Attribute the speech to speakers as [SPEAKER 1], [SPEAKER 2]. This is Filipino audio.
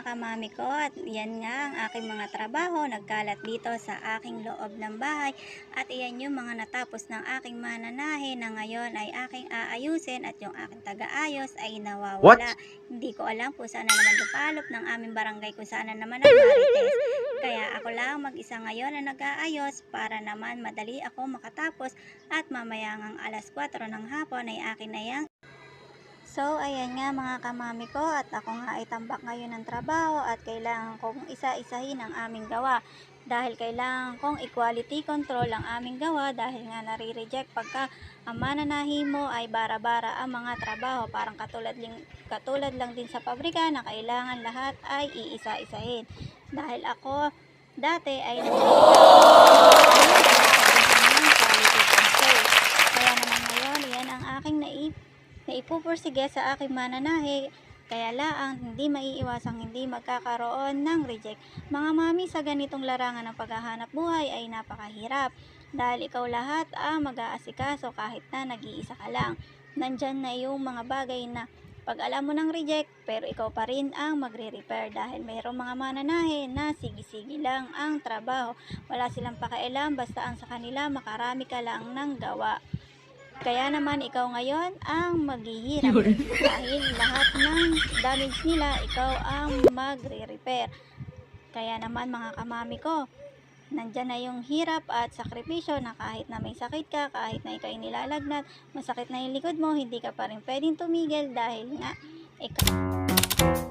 [SPEAKER 1] mga kamami ko at yan nga ang aking mga trabaho nagkalat dito sa aking loob ng bahay at iyan yung mga natapos ng aking mananahe na ngayon ay aking aayusin at yung aking taga-ayos ay nawawala.
[SPEAKER 2] What?
[SPEAKER 1] Hindi ko alam kung saan na naman dupalop ng aming barangay kung saan na naman ang marites. Kaya ako lang mag-isa ngayon na nag-aayos para naman madali ako makatapos at mamaya ngang alas 4 ng hapon ay akin na yang So, ayan nga mga kamami ko at ako nga ay tambak ngayon ng trabaho at kailangan kong isa-isahin ang aming gawa. Dahil kailangan kong equality control ang aming gawa dahil nga nare-reject pagka ang mananahi mo ay bara-bara ang mga trabaho. Parang katulad, ling, katulad lang din sa pabrika na kailangan lahat ay iisa-isahin. Dahil ako dati ay quality control. Kaya naman ngayon, yan ang aking naip na ipupursige sa aking mananahe kaya laang hindi maiiwasang hindi magkakaroon ng reject. Mga mami, sa ganitong larangan ng paghahanap buhay ay napakahirap dahil ikaw lahat ang mag-aasikaso kahit na nag-iisa ka lang. Nandyan na yung mga bagay na pag alam mo ng reject, pero ikaw pa rin ang magre-repair dahil mayroong mga mananahe na sige-sige lang ang trabaho. Wala silang pakialam basta ang sa kanila makarami ka lang ng gawa. Kaya naman ikaw ngayon ang maghihirap dahil lahat ng damage nila ikaw ang magre-repair. Kaya naman mga kamami ko, nandyan na yung hirap at sakripisyo na kahit na may sakit ka, kahit na ikaw ay nilalagnat, masakit na yung likod mo, hindi ka pa rin pwedeng tumigil dahil nga ikaw